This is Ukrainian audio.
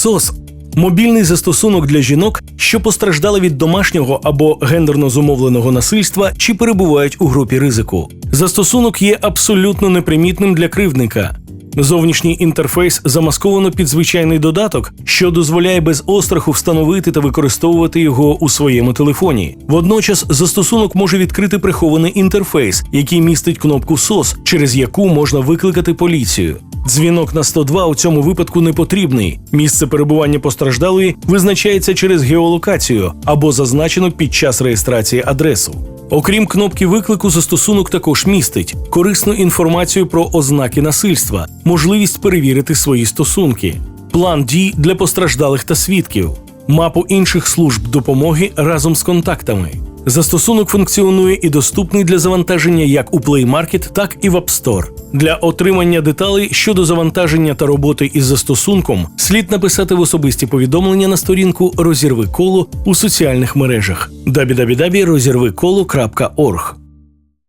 СОС мобільний застосунок для жінок, що постраждали від домашнього або гендерно зумовленого насильства чи перебувають у групі ризику. Застосунок є абсолютно непримітним для кривдника. Зовнішній інтерфейс замасковано під звичайний додаток, що дозволяє без остраху встановити та використовувати його у своєму телефоні. Водночас застосунок може відкрити прихований інтерфейс, який містить кнопку SOS, через яку можна викликати поліцію. Дзвінок на 102 у цьому випадку не потрібний. Місце перебування постраждалої визначається через геолокацію або зазначено під час реєстрації адресу. Окрім кнопки виклику, застосунок також містить корисну інформацію про ознаки насильства, можливість перевірити свої стосунки, план дій для постраждалих та свідків, мапу інших служб допомоги разом з контактами. Застосунок функціонує і доступний для завантаження як у Play Market, так і в App Store. Для отримання деталей щодо завантаження та роботи із застосунком слід написати в особисті повідомлення на сторінку Розірви коло у соціальних мережах www.розірвиколо.org.